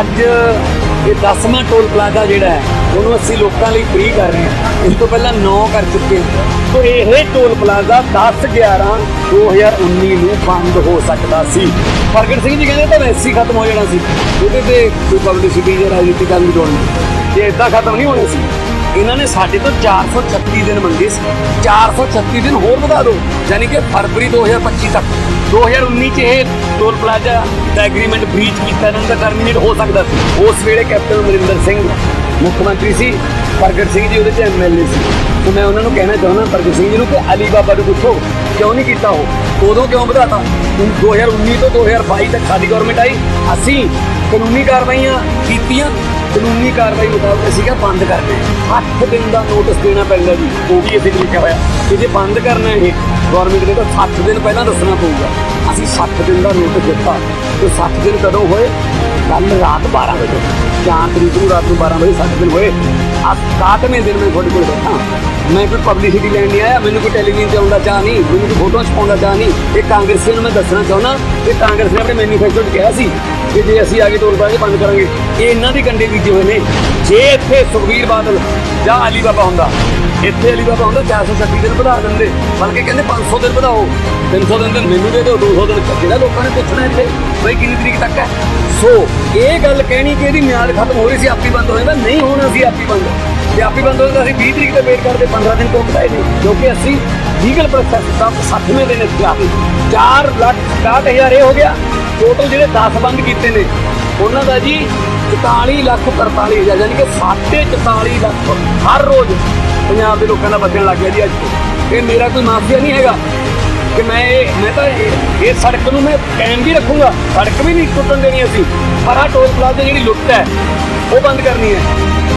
ਅੱਜ ਇਹ 10ਵਾਂ toll plaza ਜਿਹੜਾ ਹੈ, ਉਹਨੂੰ ਅਸੀਂ ਲੋਕਾਂ ਲਈ ਫ੍ਰੀ ਕਰ ਰਹੇ ਹਾਂ। ਇਸ ਤੋਂ ਪਹਿਲਾਂ 9 ਕਰ ਚੁੱਕੇ ਸੋ ਇਹ ਟੋਲ ਪਲਾਜ਼ਾ 10 11 2019 ਨੂੰ ਬੰਦ ਹੋ ਸਕਦਾ ਸੀ। ਪ੍ਰਗਟ ਸਿੰਘ ਜੀ ਕਹਿੰਦੇ ਤਾਂ ਵੈਸੇ ਹੀ ਖਤਮ ਹੋ ਜਾਣਾ ਸੀ। ਉਹਦੇ ਤੇ ਕੋਈ ਪਬਲਿਸਿਟੀ ਜਾਂ ਰਾਜਨੀਤੀ ਕਰਨ ਦੀ ਲੋੜ ਨਹੀਂ। ਜੇ ਇਦਾਂ ਖਤਮ ਨਹੀਂ ਹੋਣਾ ਸੀ, ਇਹਨਾਂ ਨੇ ਸਾਡੇ ਤੋਂ 436 ਦਿਨ ਮੰਗੇ ਸੀ। 436 ਦਿਨ ਹੋਰ ਵਧਾ ਦਿਓ। ਯਾਨੀ ਕਿ ਫਰਵਰੀ 2025 ਤੱਕ। 2019 ਚ ਇਹ ਟੋਲ ਪਲਾਜ਼ਾ ਦਾ ਐਗਰੀਮੈਂਟ ਬ੍ਰੀਚ ਕੀਤਾ ਇਹਨਾਂ ਦਾ ਟਰਮੀਨੇਟ ਹੋ ਸਕਦਾ ਸੀ। ਉਸ ਵੇਲੇ ਕੈਪਟਨ ਅਮਰਿੰਦਰ ਸਿੰਘ ਮੁੱਖ ਮੰਤਰੀ ਸੀ, ਪ੍ਰਗਟ ਸਿੰਘ ਜੀ ਉਹਦੇ ਚ ਐਮਐਲਏ ਸੀ। ਤੇ ਮੈਂ ਉਹਨਾਂ ਨੂੰ ਕਹਿਣਾ ਚਾਹੁੰਦਾ ਪ੍ਰਗਟ ਸਿੰਘ ਜੀ ਨੂੰ ਕਿ ਅਲੀ ਬਾਬਾ ਨੂੰ ਪੁੱਛੋ, ਕਿਉਂ ਨਹੀਂ ਕੀਤਾ ਉਹ? ਉਦੋਂ ਕਿਉਂ ਵਧਾਤਾ? ਹੁਣ 2019 ਤੋਂ 2022 ਤੱਕ ਸਾਡੀ ਗਵਰਨਮੈਂਟ ਆਈ, ਅਸੀਂ ਕਾਨੂੰਨੀ ਕਾਰਵਾਈਆਂ ਕੀਤੀਆਂ ਕਾਨੂੰਨੀ ਕਾਰਵਾਈ ਮੁਤਾਬਕ ਸੀਗਾ, ਬੰਦ ਕਰਨਾ 8 ਦਿਨ ਦਾ ਨੋਟਿਸ ਦੇਣਾ ਪੈਂਦਾ ਜੀ, ਉਹ ਵੀ ਅਸੀਂ ਲਿਖਿਆ ਹੋਇਆ। ਕਿ ਜੇ ਬੰਦ ਕਰਨਾ ਇਹ ਗਵਰਨਮੈਂਟ ਨੇ ਤਾਂ 60 ਦਿਨ ਪਹਿਲਾਂ ਦੱਸਣਾ ਪਊਗਾ। ਅਸੀਂ 60 ਦਿਨ ਦਾ ਨੋਟਿਸ ਦਿੱਤਾ। ਤੇ 60 ਦਿਨ ਕਦੋਂ ਹੋਏ? ਕੱਲ ਰਾਤ 12 ਵਜੇ। 4 ਤਰੀਕ ਨੂੰ ਰਾਤ ਨੂੰ 12 ਵਜੇ 60 ਦਿਨ ਹੋਏ। ਆ 60ਵੇਂ ਦਿਨ ਮੈਂ ਤੁਹਾਡੇ ਕੋਲ ਬੈਠਾ। ਮੈਂ ਕੋਈ ਪਬਲਿਸਿਟੀ ਲੈਣ ਨਹੀਂ ਆਇਆ, ਮੈਨੂੰ ਕੋਈ ਟੈਲੀਵਿਜ਼ਨ ਤੇ ਆਉਂਦਾ ਚਾਹ ਨਹੀਂ, ਮੈਨੂੰ ਕੋਈ ਫੋਟੋਆਂ ਛਪਾਉਂਦਾ ਚਾਹ ਨਹੀਂ। ਇਹ ਕਾਂਗਰਸੀਆਂ ਨੂੰ ਮੈਂ ਦੱਸਣਾ ਚਾਹੁੰਦਾ ਕਿ ਕਾਂਗਰਸ ਨੇ ਆਪਣੇ ਮੈਨੀਫੈਸਟੋ 'ਚ ਕਿਹਾ ਸੀ ਕਿ ਜੇ ਅਸੀਂ ਆ ਕੇ ਟੋਲ ਪਲਾਜ਼ੇ ਬੰਦ ਕਰਾਂਗੇ, ਇਹ ਇਹਨਾਂ ਦੀ ਕੰਡੇ ਬੀਜੇ ਹੋਏ ਨੇ। ਜੇ ਇੱਥੇ ਸੁਖਬੀਰ ਬਾਦਲ ਜਾਂ ਅਲੀ ਬਾਬਾ ਹੁੰਦਾ, ਇੱਥੇ ਅਲੀ ਬਾਬਾ ਹੁੰਦਾ 436 ਦਿਨ ਵਧਾ ਦਿੰਦੇ, ਬਲਕਿ ਕਹਿੰਦੇ 500 ਦਿਨ ਵਧਾਓ। 300 ਦਿਨ ਤਾਂ ਮੈਨੂੰ ਦੇ ਦਿਓ 200 ਦਿਨ ਜਿਹੜਾ ਲੋਕਾਂ ਨੇ ਪੁੱਛਣਾ ਇੱਥੇ, ਬਈ ਕਿੰਨੀ ਤਰੀਕ ਤੱਕ ਹੈ? ਸੋ ਇਹ ਗੱਲ ਕਹਿਣੀ ਕਿ ਇਹਦੀ ਮਿਆਦ ਖਤਮ ਹੋ ਰਹੀ ਸੀ, ਆਪੀ ਬੰਦ ਹੋ ਜਾਂਦਾ। ਨਹੀਂ ਹੋਣਾ ਸੀ ਆਪੀ ਬੰਦ ਜੇ ਆਪੀ ਬੰਦ ਹੋ ਜਾਂਦਾ ਅਸੀਂ 20 ਤਰੀਕ ਤੇ ਵੇਟ ਕਰਦੇ 15 ਦਿਨ ਤੋਂ ਬਤਾਏ ਨੇ ਕਿਉਂਕਿ ਅਸੀਂ ਲੀਗਲ ਪ੍ਰੋਸੈਸ ਦਾ 60ਵੇਂ ਦਿਨ ਇੱਥੇ ਆ ਗਏ। 4 ਲੱਖ 60000 ਇਹ ਹੋ ਗਿਆ। ਟੋਟਲ ਜਿਹੜੇ 10 ਬੰਦ ਕੀਤੇ ਨੇ, ਉਹਨਾਂ ਦਾ ਜੀ 44 ਲੱਖ 43 ਹਜ਼ਾਰ, ਯਾਨੀ ਕਿ 44 ਲੱਖ ਹਰ ਰੋਜ਼ ਪੰਜਾਬ ਦੇ ਲੋਕਾਂ ਦਾ ਬਚਣ ਲੱਗ ਗਿਆ ਜੀ ਅੱਜ ਇਹ ਮੇਰਾ ਕੋਈ ਮਾਫੀਆ ਨਹੀਂ ਹੈਗਾ। ਕਿ ਮੈਂ ਇਹ ਮੈਂ ਤਾਂ ਇਹ ਸੜਕ ਨੂੰ ਮੈਂ ਕਾਇਮ ਵੀ ਰੱਖੂੰਗਾ। ਸੜਕ ਵੀ ਨਹੀਂ ਟੁੱਟਣ ਦੇਣੀ ਅਸੀਂ। ਪਰ ਆਹ ਟੋਲ ਪਲਾਜ਼ਾ ਜਿਹੜੀ ਲੁੱਟ ਹੈ, ਉਹ ਬੰਦ ਕਰਨੀ ਹੈ।